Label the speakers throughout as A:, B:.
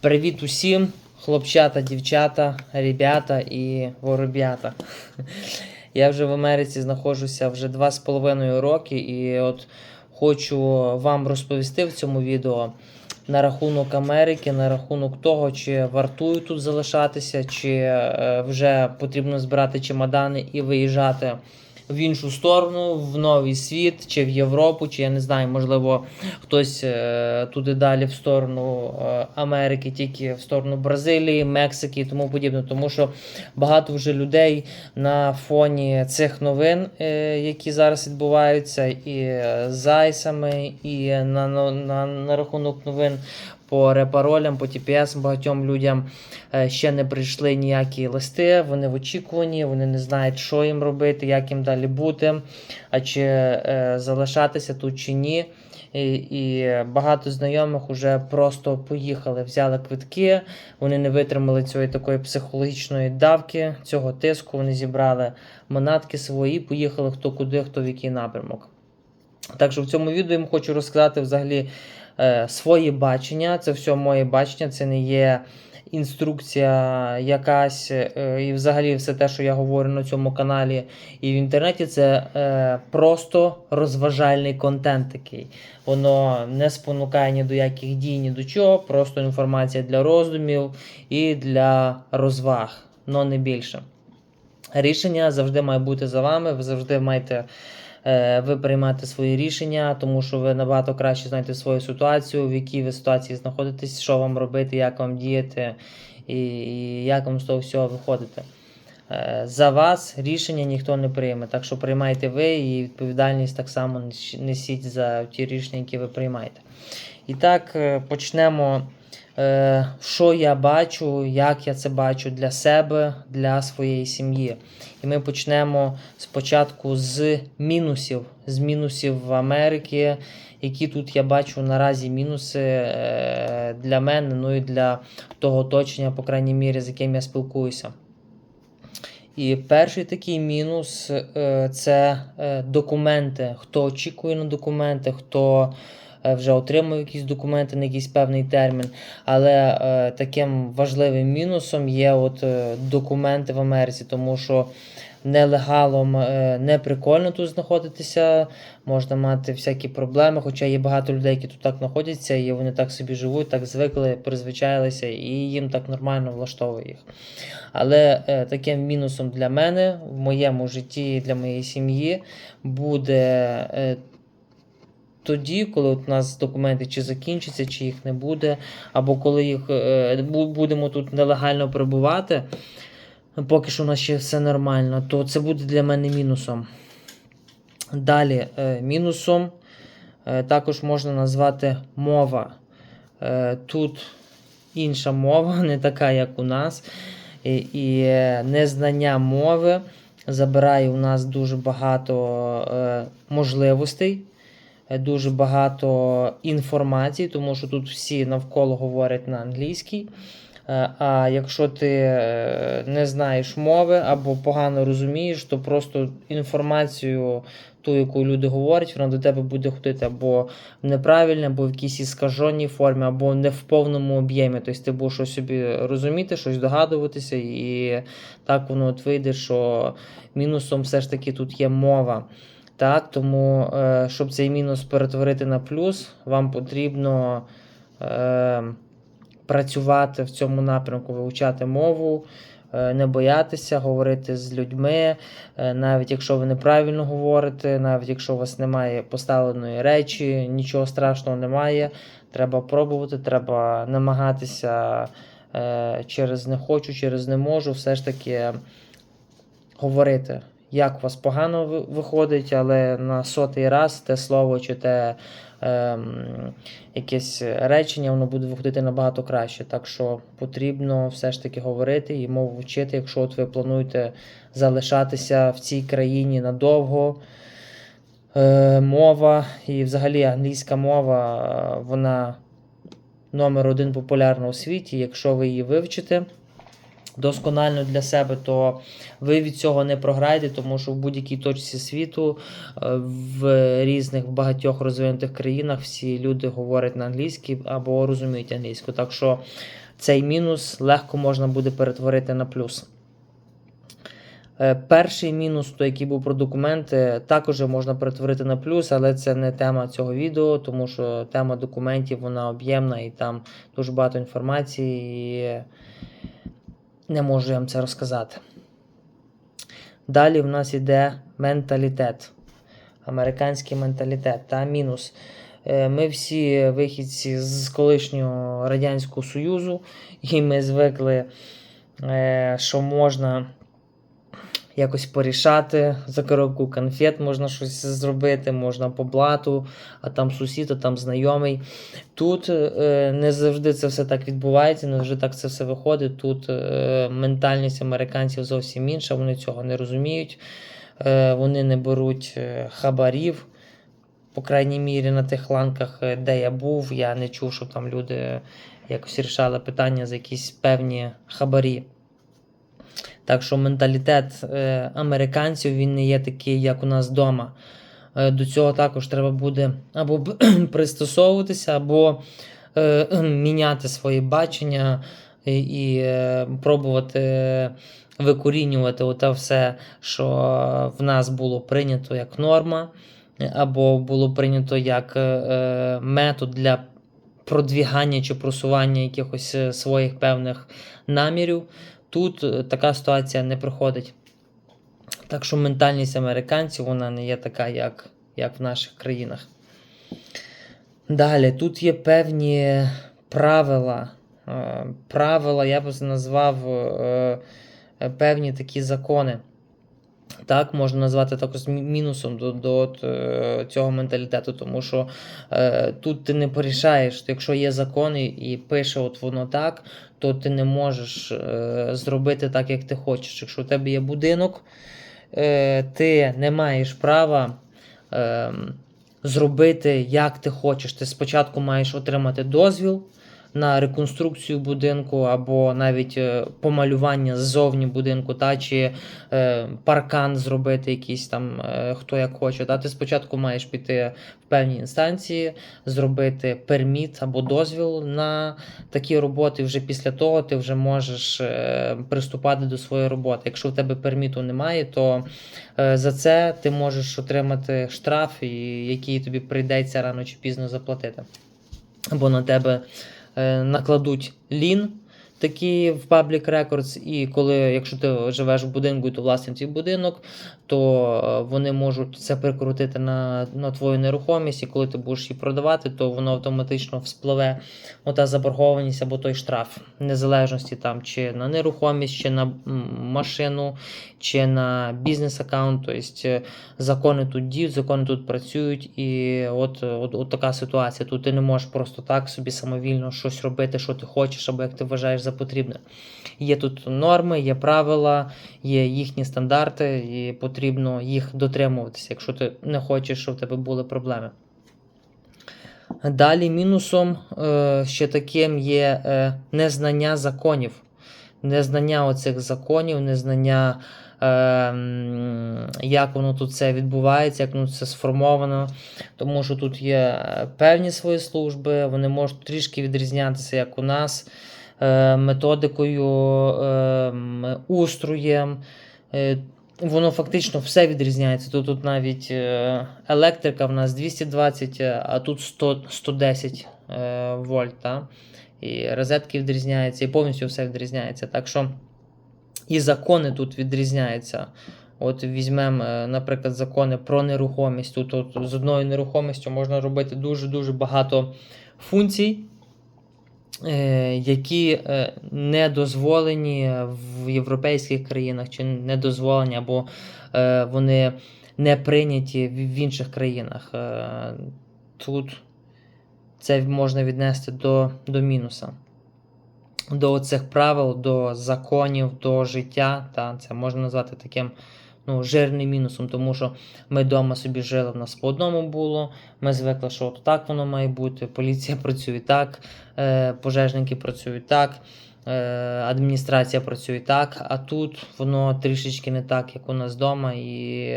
A: Привіт усім, хлопчата, дівчата, ребята і вороб'ята. Я вже в Америці знаходжуся вже два з половиною роки, і от хочу вам розповісти в цьому відео на рахунок Америки, на рахунок того, чи вартую тут залишатися, чи е, вже потрібно збирати чемодани і виїжджати в іншу сторону, в новий світ, чи в Європу, чи я не знаю, можливо, хтось е, туди далі в сторону е, Америки, тільки в сторону Бразилії, Мексики і тому подібне. Тому що багато вже людей на фоні цих новин, е, які зараз відбуваються, і з айсами, і на, на, на, на рахунок новин. По репаролям, по TPS багатьом людям е, ще не прийшли ніякі листи. Вони в очікуванні, вони не знають, що їм робити, як їм далі бути, а чи е, залишатися тут чи ні. І, і багато знайомих вже просто поїхали, взяли квитки. Вони не витримали цієї такої психологічної давки, цього тиску. Вони зібрали манатки свої, поїхали хто куди, хто в який напрямок. Так що в цьому відео я вам хочу розказати взагалі е, своє бачення. Це все моє бачення, це не є інструкція якась, е, і взагалі все те, що я говорю на цьому каналі і в інтернеті, це е, просто розважальний контент такий. Воно не спонукає ні до яких дій, ні до чого, просто інформація для роздумів і для розваг, но не більше. Рішення завжди має бути за вами, ви завжди маєте ви приймати свої рішення, тому що ви набагато краще знаєте свою ситуацію, в якій ви ситуації знаходитесь, що вам робити, як вам діяти і, і як вам з того всього виходити. Е, За вас рішення ніхто не прийме, так що приймайте ви і відповідальність так само несіть за ті рішення, які ви приймаєте. І так, е, почнемо. Е, Що я бачу, як я це бачу для себе, для своєї сім'ї. І ми почнемо спочатку з мінусів, з мінусів Америки, які тут я бачу наразі мінуси е, для мене, ну і для того оточення, по крайній мірі, з яким я спілкуюся. І перший такий мінус е, це документи. Хто очікує на документи, хто вже отримав якісь документи на якийсь певний термін. Але е, таким важливим мінусом є от е, документи в Америці, тому що нелегалом е, не прикольно тут знаходитися, можна мати всякі проблеми. Хоча є багато людей, які тут так знаходяться, і вони так собі живуть, так звикли, призвичайлися, і їм так нормально влаштовує їх. Але е, таким мінусом для мене в моєму житті для моєї сім'ї буде е, тоді, коли от у нас документи чи закінчаться, чи їх не буде, або коли їх е, будемо тут нелегально перебувати, поки що у нас ще все нормально, то це буде для мене мінусом. Далі, е, мінусом е, також можна назвати мова. Тут інша мова, не така, як у нас. І, незнання мови забирає у нас дуже багато можливостей, дуже багато інформації, тому що тут всі навколо говорять на англійській. Е, А якщо ти е, не знаєш мови або погано розумієш, то просто інформацію, ту, яку люди говорять, вона до тебе буде ходити або неправильно, або в якійсь іскаженій формі, або не в повному об'ємі. Тобто ти будеш щось собі розуміти, щось догадуватися, і так воно от вийде, що мінусом все ж таки тут є мова. Так, тому, е, щоб цей мінус перетворити на плюс, вам потрібно е, працювати в цьому напрямку, вивчати мову, е, не боятися говорити з людьми, е, навіть якщо ви неправильно говорите, навіть якщо у вас немає поставленої речі, нічого страшного немає. Треба пробувати, треба намагатися е, через не хочу, через не можу, все ж таки говорити. Як у вас погано виходить, але на сотий раз те слово чи те ем, якесь речення, воно буде виходити набагато краще. Так що потрібно все ж таки говорити і мову вчити, якщо от ви плануєте залишатися в цій країні надовго. Е, мова і взагалі англійська мова, е, вона номер один популярна у світі. Якщо ви її вивчите, досконально для себе, то ви від цього не програєте, тому що в будь-якій точці світу, е, в різних багатьох розвинутих країнах всі люди говорять на англійській або розуміють англійську. Так що цей мінус легко можна буде перетворити на плюс. Е, Перший мінус, той, який був про документи, також можна перетворити на плюс, але це не тема цього відео, тому що тема документів вона об'ємна і там дуже багато інформації, і не можу я вам це розказати. Далі в нас йде менталітет. Американський менталітет та мінус. Е, Ми всі вихідці з колишнього Радянського Союзу, і ми звикли, е, що можна якось порішати за коробку конфет, можна щось зробити, можна по блату, а там сусід, а там знайомий. Тут е, не завжди це все так відбувається, не завжди так це все виходить. Тут е, ментальність американців зовсім інша, вони цього не розуміють, е, вони не беруть е, хабарів. По крайній мірі на тих ланках, е, де я був, я не чув, щоб там люди якось рішали питання за якісь певні хабарі. Так що менталітет е, американців він не є такий, як у нас вдома. Е, до цього також треба буде або пристосовуватися, або е, міняти свої бачення і, пробувати викорінювати оте все, що в нас було прийнято як норма, або було прийнято як метод для продвігання чи просування якихось своїх певних намірів. Тут е, така ситуація не проходить. Так що ментальність американців вона не є така, як, як в наших країнах. Далі, тут є певні правила. Е, Правила, я б назвав е, певні такі закони. Так, можна назвати також мінусом до, до е, цього менталітету, тому що е, тут ти не порішаєш, якщо є закони і пише от воно так, то ти не можеш е, зробити так, як ти хочеш. Якщо у тебе є будинок, е, ти не маєш права е, зробити, як ти хочеш. Ти спочатку маєш отримати дозвіл на реконструкцію будинку або навіть е, помалювання ззовні будинку, та чи е, паркан зробити якийсь там, е, хто як хоче. Та? Ти спочатку маєш піти в певні інстанції, зробити перміт або дозвіл на такі роботи. Вже після того ти вже можеш е, приступати до своєї роботи. Якщо в тебе перміту немає, то е, за це ти можеш отримати штраф, який тобі прийдеться рано чи пізно заплатити. Або на тебе накладуть лін. Такі в Public Records, і коли, якщо ти живеш в будинку, і то власне твій будинок, то е, вони можуть це прикрутити на, на твою нерухомість, і коли ти будеш її продавати, то воно автоматично вспливе ота заборгованість або той штраф, незалежності там чи на нерухомість, чи на машину, чи на бізнес-аккаунт. Тобто е, закони тут діють, закони тут працюють, і от, от, от така ситуація. Тут ти не можеш просто так собі самовільно щось робити, що ти хочеш, або як ти вважаєш за потрібне. Є тут норми, є правила, є їхні стандарти, і потрібно їх дотримуватися, якщо ти не хочеш, щоб в тебе були проблеми. Далі мінусом е, ще таким є е, незнання законів. Незнання оцих законів, незнання, е, як воно тут все відбувається, як воно це сформовано. Тому що тут є певні свої служби, вони можуть трішки відрізнятися, як у нас, методикою, е, устроєм. Е, Воно фактично все відрізняється. Тут, тут навіть е, електрика в нас 220, е, а тут 100, 110 е, вольт. Та? І розетки відрізняються, і повністю все відрізняється. Так що і закони тут відрізняються. От візьмемо, е, наприклад, закони про нерухомість. Тут от, з одною нерухомістю можна робити дуже-дуже багато функцій, е, які е, не дозволені в європейських країнах, чи не дозволені, або е, вони не прийняті в інших країнах. Е, Тут це можна віднести до, до мінуса. До цих правил, до законів, до життя. Та, це можна назвати таким ну, жирним мінусом, тому що ми вдома собі жили, в нас по одному було. Ми звикли, що от так воно має бути, поліція працює так, е, пожежники працюють так, адміністрація працює так, а тут воно трішечки не так, як у нас вдома. І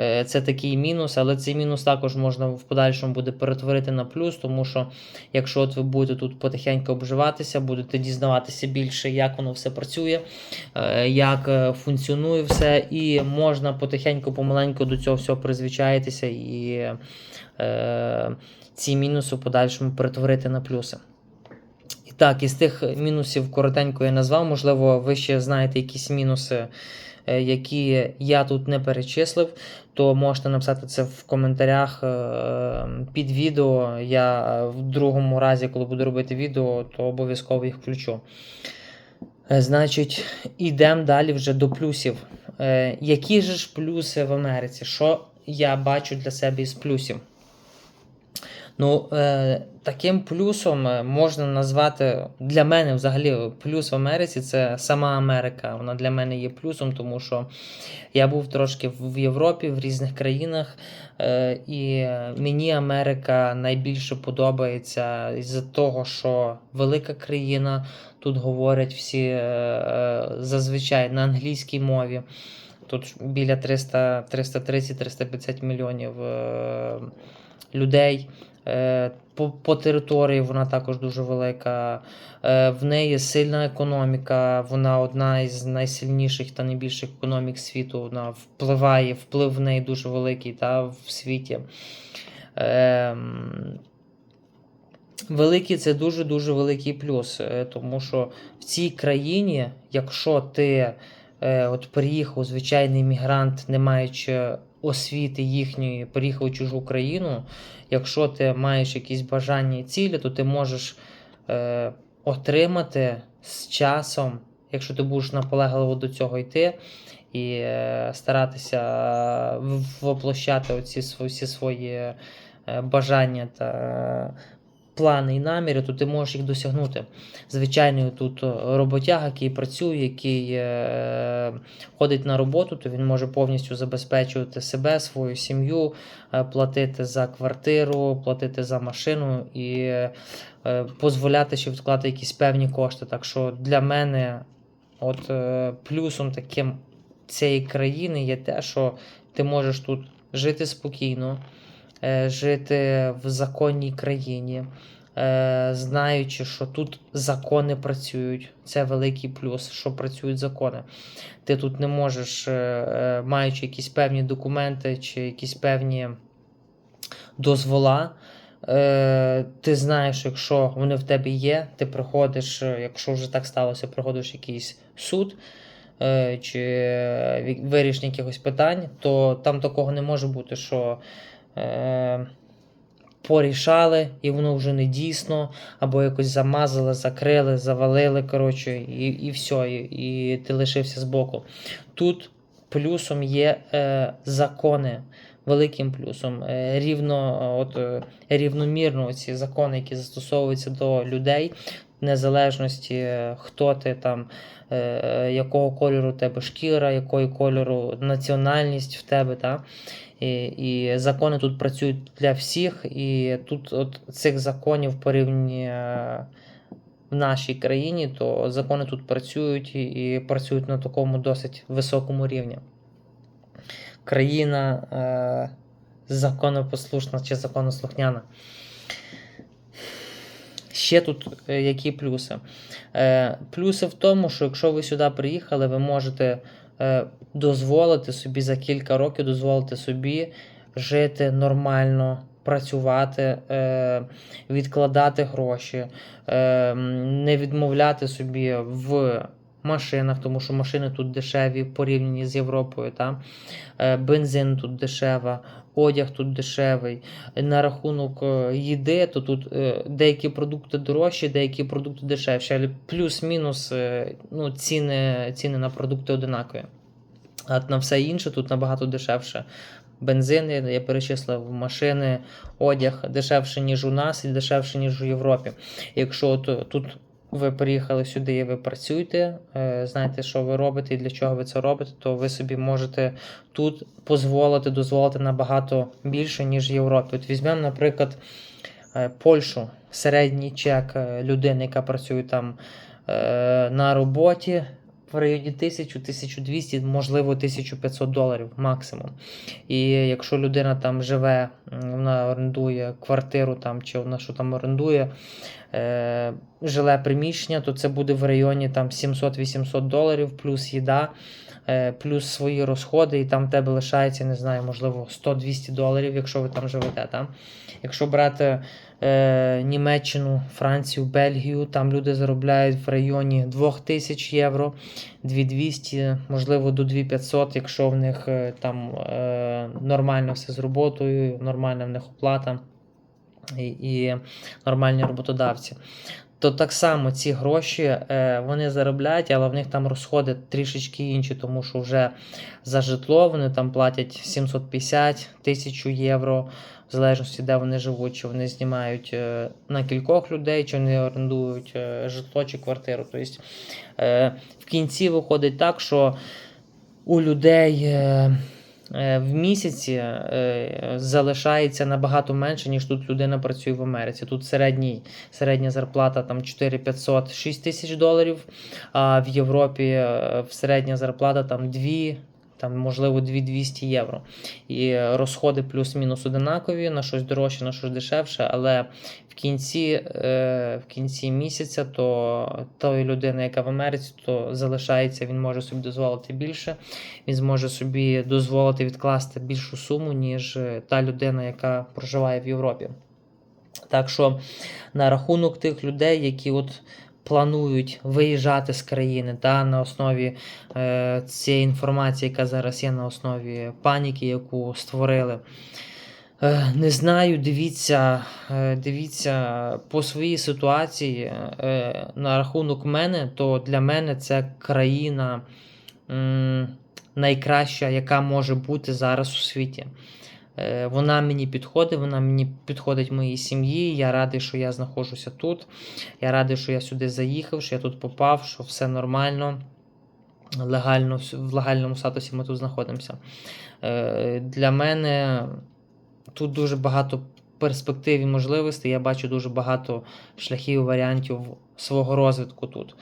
A: е, це такий мінус, але цей мінус також можна в подальшому буде перетворити на плюс, тому що якщо от ви будете тут потихеньку обживатися, будете дізнаватися більше, як воно все працює, е, як е, функціонує все, і можна потихеньку, помаленьку до цього всього призвичаїтися і е, ці мінуси в подальшому перетворити на плюси. Так, із тих мінусів коротенько я назвав. Можливо, ви ще знаєте якісь мінуси, е, які я тут не перечислив, то можете написати це в коментарях е, під відео. Я в другому разі, коли буду робити відео, то обов'язково їх включу. Е, Значить, ідемо далі вже до плюсів. Е, Які ж плюси в Америці? Що я бачу для себе із плюсів? Ну, е, таким плюсом е, можна назвати для мене взагалі плюс в Америці це сама Америка. Вона для мене є плюсом, тому що я був трошки в Європі, в різних країнах, е, і мені Америка найбільше подобається із-за того, що велика країна, тут говорять всі зазвичай на англійській мові. Тут біля 300, 330-350 мільйонів людей. Е, По, по території вона також дуже велика. Е, В неї сильна економіка, вона одна із найсильніших та найбільших економік світу. Вона впливає, вплив в неї дуже великий та, в світі. Ем, Великий це дуже-дуже великий плюс, е, тому що в цій країні, якщо ти от приїхав звичайний мігрант, не маючи освіти їхньої, приїхав у чужу країну, якщо ти маєш якісь бажання і цілі, то ти можеш е, отримати з часом, якщо ти будеш наполегливо до цього йти і е, старатися в- воплощати оці всі свої е, бажання та е, плани і наміри, то ти можеш їх досягнути. Звичайний тут е, роботяга, який працює, який е, ходить на роботу, то він може повністю забезпечувати себе, свою сім'ю, е, платити за квартиру, платити за машину і е, дозволяти ще вкладати якісь певні кошти. Так що для мене, от е, плюсом таким цієї країни є те, що ти можеш тут жити спокійно, е, жити в законній країні, е, знаючи, що тут закони працюють. Це великий плюс, що працюють закони. Ти тут не можеш, е, е, маючи якісь певні документи чи якісь певні дозвола. Е, ти знаєш, якщо вони в тебе є, ти приходиш, е, якщо вже так сталося, приходиш в якийсь суд е, чи е, вирішення якихось питань, то там такого не може бути, що е, порішали, і воно вже не дійсно, або якось замазали, закрили, завалили, коротше, і, і все, і, і ти лишився збоку. Тут плюсом є е, закони. Великим плюсом Е, рівно, от, е, рівномірно ці закони, які застосовуються до людей, незалежності, хто ти там, е, якого кольору у тебе шкіра, якої кольору національність в тебе. Та? І, і закони тут працюють для всіх, і тут от цих законів порівняні е, в нашій країні, то закони тут працюють і, і працюють на такому досить високому рівні. Країна е, законопослушна чи законослухняна. Ще тут е, які плюси? Е, плюси в тому, що якщо ви сюди приїхали, ви можете е, дозволити собі за кілька років дозволити собі жити нормально, працювати, відкладати гроші, не відмовляти собі в машинах, тому що машини тут дешеві порівняні з Європою. Та? Бензин тут дешева, одяг тут дешевий. На рахунок е, їди, то тут е, деякі продукти дорожчі, деякі продукти дешевші, але плюс-мінус е, ну, ціни, ціни на продукти одинакові. А на все інше тут набагато дешевше. Бензин, я перечислив, машини, одяг дешевше, ніж у нас, і дешевше, ніж у Європі. Якщо от, тут ви приїхали сюди і ви працюєте, е, знаєте, що ви робите і для чого ви це робите, то ви собі можете тут дозволити, дозволити набагато більше, ніж в Європі. От візьмемо, наприклад, е, Польщу. середній чек е, людини, яка працює там на роботі. В районі 1000-1200, можливо, 1500 доларів максимум. І якщо людина там живе, вона орендує квартиру там, чи вона що там орендує, е, жиле приміщення, то це буде в районі там 700-800 доларів, плюс їда, е, плюс свої розходи, і там в тебе лишається, не знаю, можливо, 100-200 доларів, якщо ви там живете. Там. Якщо брати е, Німеччину, Францію, Бельгію, там люди заробляють в районі 2000 євро, 2200, можливо, до 2500, якщо в них е, там е, нормально все з роботою, нормальна в них оплата і, і нормальні роботодавці. То так само ці гроші е, вони заробляють, але в них там розходи трішечки інші, тому що вже за житло вони там платять 750 тисяч євро, в залежності, де вони живуть, чи вони знімають е, на кількох людей, чи вони орендують е, житло чи квартиру. Тобто е, в кінці виходить так, що у людей. В місяці залишається набагато менше, ніж тут людина працює в Америці. Тут середній, середня зарплата там 4500 6 тисяч доларів, а в Європі середня зарплата там 2, там, можливо, 2200 євро. І розходи плюс-мінус одинакові, на щось дорожче, на щось дешевше, але в кінці, е, в кінці місяця то тої людини, яка в Америці, то залишається, він може собі дозволити більше, він зможе собі дозволити відкласти більшу суму, ніж е, та людина, яка проживає в Європі. Так що на рахунок тих людей, які от планують виїжджати з країни та на основі е, цієї інформації, яка зараз є на основі паніки, яку створили. Е, Не знаю, дивіться, е, дивіться по своїй ситуації е, на рахунок мене, то для мене це країна найкраща, яка може бути зараз у світі. Е, Вона мені підходить, вона мені підходить моїй сім'ї. Я радий, що я знаходжуся тут. Я радий, що я сюди заїхав, що я тут попав, що все нормально. Легально, в легальному статусі ми тут знаходимося. Е, Для мене тут дуже багато перспектив і можливостей. Я бачу дуже багато шляхів варіантів свого розвитку тут.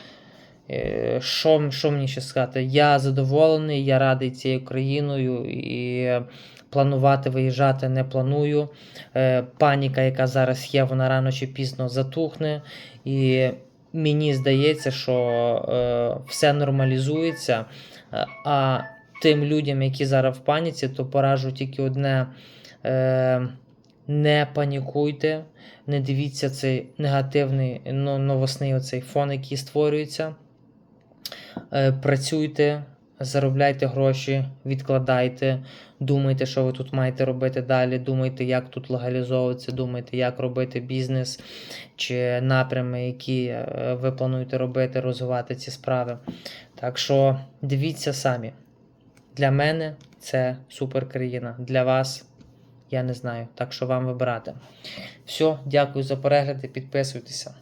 A: Е, Що, що мені ще сказати? Я задоволений, я радий цією країною і планувати виїжджати не планую. Е, Паніка, яка зараз є, вона рано чи пізно затухне. І мені здається, що е, все нормалізується. А тим людям, які зараз в паніці, то пораджу тільки одне. Е, не панікуйте, не дивіться цей негативний новосний оцей фон, який створюється. Працюйте, заробляйте гроші, відкладайте, думайте, що ви тут маєте робити далі, думайте, як тут легалізовуватися, думайте, як робити бізнес чи напрями, які е, ви плануєте робити, розвивати ці справи. Так що дивіться самі. Для мене це супер країна. Для вас я не знаю. Так що вам вибирати. Все, дякую за перегляди, підписуйтеся.